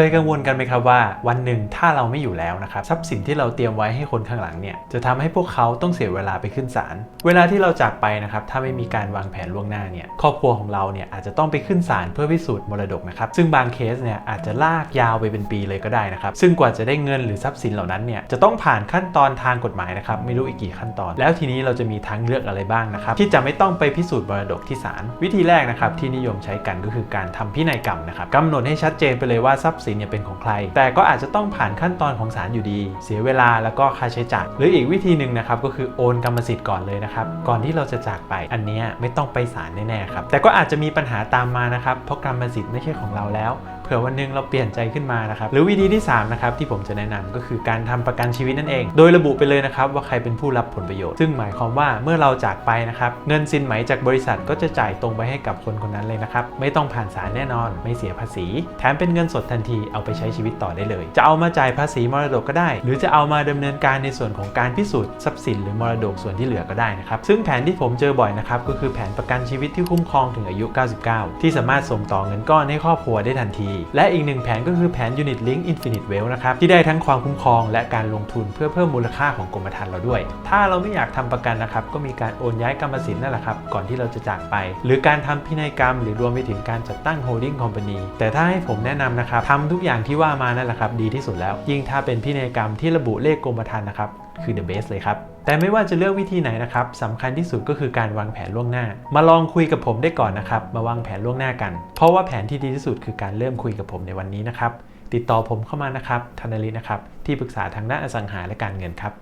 เคยกังวลกันไหมครับว่า วันหนึ่งถ้าเราไม่อยู่แล้วนะครับทรัพย์สินที่เราเตรียมไว้ให้คนข้างหลังเนี่ยจะทำให้พวกเขาต้องเสียเวลาไปขึ้นศาลเวลาที่เราจากไปนะครับถ้าไม่มีการวางแผนล่วงหน้าเนี่ยครอบครัวของเราเนี่ยอาจจะต้องไปขึ้นศาลเพื่อพิสูจน์มรดกนะครับซึ่งบางเคสเนี่ยอาจจะลากยาวไปเป็นปีเลยก็ได้นะครับซึ่งกว่าจะได้เงินหรือทรัพย์สินเหล่านั้นเนี่ยจะต้องผ่านขั้นตอนทางกฎหมายนะครับไม่รู้อีกกี่ขั้นตอน แล้วทีนี้เราจะมีทางเลือกอะไรบ้างนะครับที่จะไม่ต้องไปพิสูจน์มรดกที่ศาลวิธีแรกนะครับที่นิยมใช้กันก็คือการทำพินัยกรรมนะครับกำหนดให้ชัดเจนไปเลยว่าทรัพย์สินเนี่ยเป็นของใคร แต่ก็อาจจะต้องผ่านขั้นตอนของศาลอยู่ดี เสียเวลาแล้วก็ค่าใช้จ่ายหรืออีกวิธีหนึ่งนะครับก็คือโอนกรรมสิทธิ์ก่อนเลยนะครับก่อนที่เราจะจากไปอันนี้ไม่ต้องไปศาลแน่ๆครับแต่ก็อาจจะมีปัญหาตามมานะครับเพราะกรรมสิทธิ์ไม่ใช่ของเราแล้ว ผื่อวันนึงเราเปลี่ยนใจขึ้นมานะครับหรือวิธีที่3นะครับที่ผมจะแนะนำก็คือการทำประกันชีวิตนั่นเอง โดยระบุไปเลยนะครับว่าใครเป็นผู้รับผลประโยชน์ ซึ่งหมายความว่าเมื่อเราจากไปนะครับเงินสินไหมจากบริษัทก็จะจ่ายตรงไปให้กับคนคนนั้นเลยนะครับไม่ต้องผ่านศาลแน่นอน ไม่เสียภาษี แถมเป็นเงินสดทันทีเอาไปใช้ชีวิตต่อได้เลย จะเอามาจ่ายภาษีมรดกก็ได้ หรือจะเอามาดำเนินการในส่วนของการพิสูจน์ทรัพย์สินหรือมรดกส่วนที่เหลือก็ได้นะครับซึ่งแผนที่ผมเจอบ่อยนะครับก็คือแผนประกันชีวิตที่คุ้มครองถึงอายุ 99 ที่สามารถส่งต่อเงินก้อนให้ครอบครัวได้ทันทีและอีกหนึ่งแผนก็คือแผน Unit Link Infinite Wealth นะครับ ที่ได้ทั้งความคุ้มครองและการลงทุนเพื่อเพิ่มมูลค่าของกรมธรรม์เราด้วย ถ้าเราไม่อยากทำประกันนะครับ ก็มีการโอนย้ายกรรมสิทธิ์นั่นแหละครับ ก่อนที่เราจะจากไป หรือการทำพินัยกรรม หรือรวมไปถึงการจัดตั้ง holding company แต่ถ้าให้ผมแนะนำนะครับทำทุกอย่างที่ว่ามานั่นแหละครับดีที่สุดแล้ว ยิ่งถ้าเป็นพินัยกรรมที่ระบุเลขกรมธรรม์นะครับ คือ the best เลยครับ แต่ไม่ว่าจะเลือกวิธีไหนนะครับสำคัญที่สุดก็คือการวางแผนล่วงหน้า มาลองคุยกับผมได้ก่อนนะครับ มาวางแผนล่วงหน้ากัน เพราะว่าแผนที่ดีที่สุดคือการเริ่มคุยกับผมในวันนี้นะครับ ติดต่อผมเข้ามานะครับธนริตนะครับ ที่ปรึกษาทางด้านอสังหาและการเงินครับ